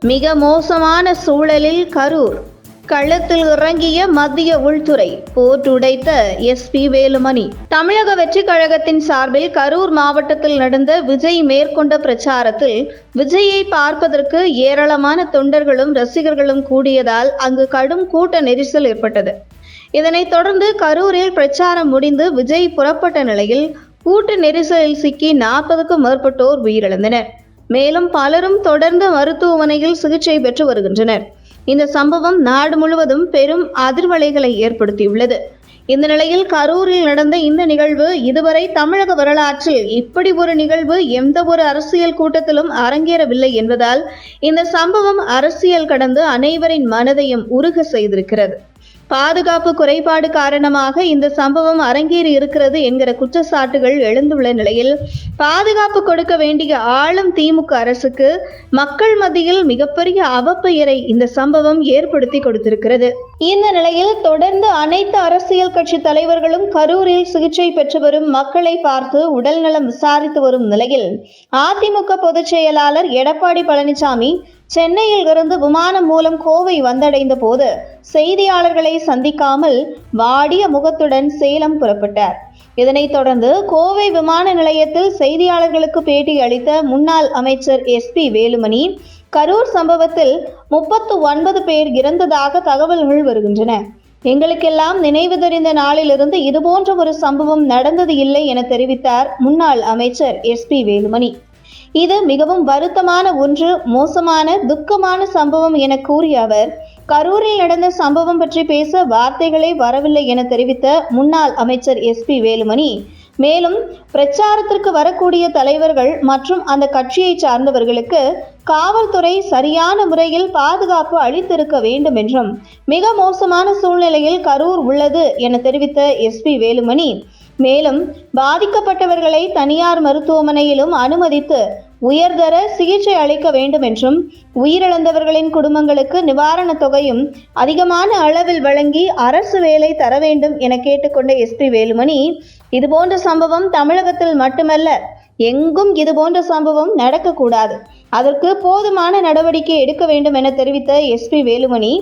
மிக மோசமான சூழலில் கரூர். களத்தில் இறங்கிய மத்திய உள்துறை போட்டுடைத்த எஸ்பி வேலுமணி. தமிழக வெற்றி கழகத்தின் சார்பில் கரூர் மாவட்டத்தில் நடந்த விஜய் மேற்கொண்ட பிரச்சாரத்தில் விஜயை பார்ப்பதற்கு ஏராளமான தொண்டர்களும் ரசிகர்களும் கூடியதால் அங்கு கடும் கூட்ட நெரிசல் ஏற்பட்டது. இதனைத் தொடர்ந்து கரூரில் பிரச்சாரம் முடிந்து விஜய் புறப்பட்ட நிலையில் கூட்ட நெரிசலில் சிக்கி நாற்பதுக்கும் மேற்பட்டோர் உயிரிழந்தனர். மேலும் பலரும் தொடர்ந்து மருத்துவமனையில் சிகிச்சை பெற்று வருகின்றனர். இந்த சம்பவம் நாடு முழுவதும் பெரும் அதிர்வலைகளை ஏற்படுத்தியுள்ளது. இந்த நிலையில் கரூரில் நடந்த இந்த நிகழ்வு இதுவரை தமிழக வரலாற்றில் இப்படி ஒரு நிகழ்வு எந்த ஒரு அரசியல் கூட்டத்திலும் அரங்கேறவில்லை என்பதால் இந்த சம்பவம் அரசியல் கடந்து அனைவரின் மனதையும் உருக செய்திருக்கிறது. பாதுகாப்பு குறைபாடு காரணமாக இந்த சம்பவம் அரங்கேறி இருக்கிறது என்கிற குற்றச்சாட்டுகள் எழுந்துள்ள நிலையில் பாதுகாப்பு கொடுக்க வேண்டிய ஆளும் திமுக அரசுக்கு மக்கள் மத்தியில் மிகப்பெரிய அவப்பெயரை இந்த சம்பவம் ஏற்படுத்தி கொடுத்திருக்கிறது. இந்த நிலையில் தொடர்ந்து அனைத்து அரசியல் கட்சி தலைவர்களும் கரூரில் சிகிச்சை பெற்று வரும் மக்களை பார்த்து உடல்நலம் விசாரித்து வரும் நிலையில் அதிமுக பொதுச் செயலாளர் எடப்பாடி பழனிசாமி சென்னையில் இருந்து விமானம் மூலம் கோவை வந்தடைந்த போது செய்தியாளர்களை சந்திக்காமல் வாடிய முகத்துடன் சேலம் புறப்பட்டார். இதனைத் தொடர்ந்து கோவை விமான நிலையத்தில் செய்தியாளர்களுக்கு பேட்டி அளித்த முன்னாள் அமைச்சர் எஸ் பி வேலுமணி கரூர் சம்பவத்தில் முப்பத்து ஒன்பது பேர் இறந்ததாக தகவல்கள் வருகின்றன. எங்களுக்கெல்லாம் நினைவு தெரிந்த நாளிலிருந்து இதுபோன்ற ஒரு சம்பவம் நடந்தது இல்லை என தெரிவித்தார் முன்னாள் அமைச்சர் எஸ் பி வேலுமணி. இது மிகவும் வருத்தமான ஒன்று மோசமான துக்கமான சம்பவம் என கூறிய அவர் கரூரில் நடந்த சம்பவம் பற்றி பேச வார்த்தைகளே வரவில்லை என தெரிவித்த முன்னாள் அமைச்சர் எஸ் பி வேலுமணி. மேலும் பிரச்சாரத்திற்கு வரக்கூடிய தலைவர்கள் மற்றும் அந்த கட்சியை சார்ந்தவர்களுக்கு காவல்துறை சரியான முறையில் பாதுகாப்பு அளித்திருக்க வேண்டும் என்றும் மிக மோசமான சூழ்நிலையில் கரூர் உள்ளது என தெரிவித்த எஸ் பி வேலுமணி. மேலும் பாதிக்கப்பட்டவர்களை தனியார் மருத்துவமனையிலும் அனுமதித்து உயர்தர சிகிச்சை அளிக்க வேண்டும் என்றும் உயிரிழந்தவர்களின் குடும்பங்களுக்கு நிவாரணத் தொகையும் அதிகமான அளவில் வழங்கி அரசு வேலை தர வேண்டும் என கேட்டுக்கொண்ட எஸ்பி வேலுமணி இதுபோன்ற சம்பவம் தமிழகத்தில் மட்டுமல்ல எங்கும் இதுபோன்ற சம்பவம் நடக்கக்கூடாது. அதற்கு போதுமான நடவடிக்கை எடுக்க வேண்டும் என தெரிவித்த எஸ்பி வேலுமணி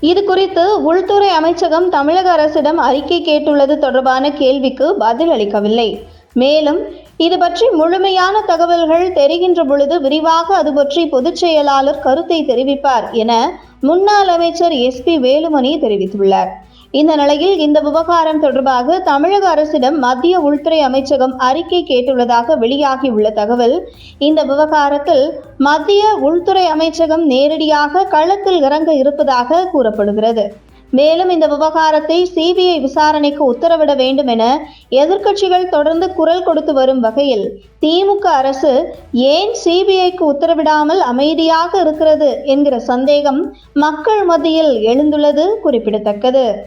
இது குறித்து உள்துறை அமைச்சகம் தமிழக அரசிடம் அறிக்கை கேட்டுள்ளது தொடர்பான கேள்விக்கு பதில் அளிக்கவில்லை மேலும் இது பற்றி முழுமையான தகவல்கள் தெரிகின்ற பொழுது விரிவாக அது பற்றி பொதுச் செயலாளர் கருத்தை தெரிவிப்பார் என முன்னாள் அமைச்சர் எஸ் பி வேலுமணி தெரிவித்துள்ளார். இந்த நிலையில் இந்த விவகாரம் தொடர்பாக தமிழக அரசிடம் மத்திய உள்துறை அமைச்சகம் அறிக்கை கேட்டுள்ளதாக வெளியாகியுள்ள தகவல் இந்த விவகாரத்தில் மத்திய உள்துறை அமைச்சகம் நேரடியாக களத்தில் இறங்க இருப்பதாக கூறப்படுகிறது. மேலும் இந்த விவகாரத்தை சிபிஐ விசாரணைக்கு உத்தரவிட வேண்டும் என எதிர்க்கட்சிகள் தொடர்ந்து குரல் கொடுத்து வரும் வகையில் திமுக அரசு ஏன் சிபிஐக்கு உத்தரவிடாமல் அமைதியாக இருக்கிறது என்கிற சந்தேகம் மக்கள் மத்தியில் எழுந்துள்ளது குறிப்பிடத்தக்கது.